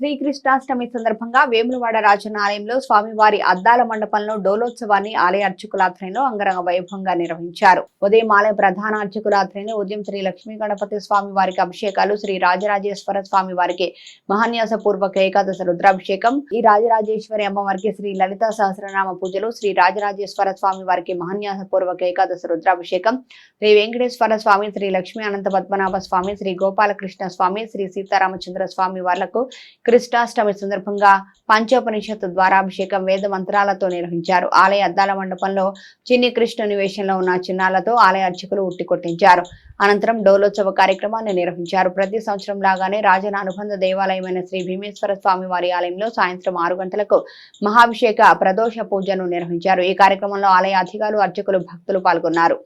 శ్రీకృష్ణాష్టమి సందర్భంగా వేములవాడ రాజన్న ఆలయంలో స్వామివారి అద్దాల మండపంలో డోలోత్సవాన్ని ఆలయ అర్చకుల ఆధ్వర్యంలో అంగరంగ వైభవంగా నిర్వహించారు. ఉదయం ఆలయ ప్రధాన అర్చకుల ఆధ్వర్యంలో ఉదయం శ్రీ లక్ష్మీ గణపతి స్వామి వారికి అభిషేకాలు శ్రీ రాజరాజేశ్వర స్వామి వారికి మహాన్యాస పూర్వక ఏకాదశ రుద్రాభిషేకం ఈ రాజరాజేశ్వరి అమ్మవారికి శ్రీ లలిత సహస్రనామ పూజలు శ్రీ రాజరాజేశ్వర స్వామి వారికి మహాన్యాస పూర్వక ఏకాదశ రుద్రాభిషేకం శ్రీ వెంకటేశ్వర స్వామి శ్రీ లక్ష్మీ అనంత పద్మనాభ స్వామి శ్రీ గోపాలకృష్ణ స్వామి శ్రీ సీతారామచంద్ర స్వామి వార్లకు కృష్ణాష్టమి సందర్భంగా పంచోపనిషత్తు ద్వారాభిషేకం వేద మంత్రాలతో నిర్వహించారు. ఆలయ అద్దాల మండపంలో చిన్ని కృష్ణుని వేషంలో ఉన్న చిన్నాలతో ఆలయ అర్చకులు ఉట్టి కొట్టించారు. అనంతరం డోలోత్సవ కార్యక్రమాన్ని నిర్వహించారు. ప్రతి సంవత్సరం లాగానే రాజన అనుబంధ దేవాలయమైన శ్రీ భీమేశ్వర స్వామి వారి ఆలయంలో సాయంత్రం ఆరు గంటలకు మహాభిషేక ప్రదోష పూజను నిర్వహించారు. ఈ కార్యక్రమంలో ఆలయ అధికారులు అర్చకులు భక్తులు పాల్గొన్నారు.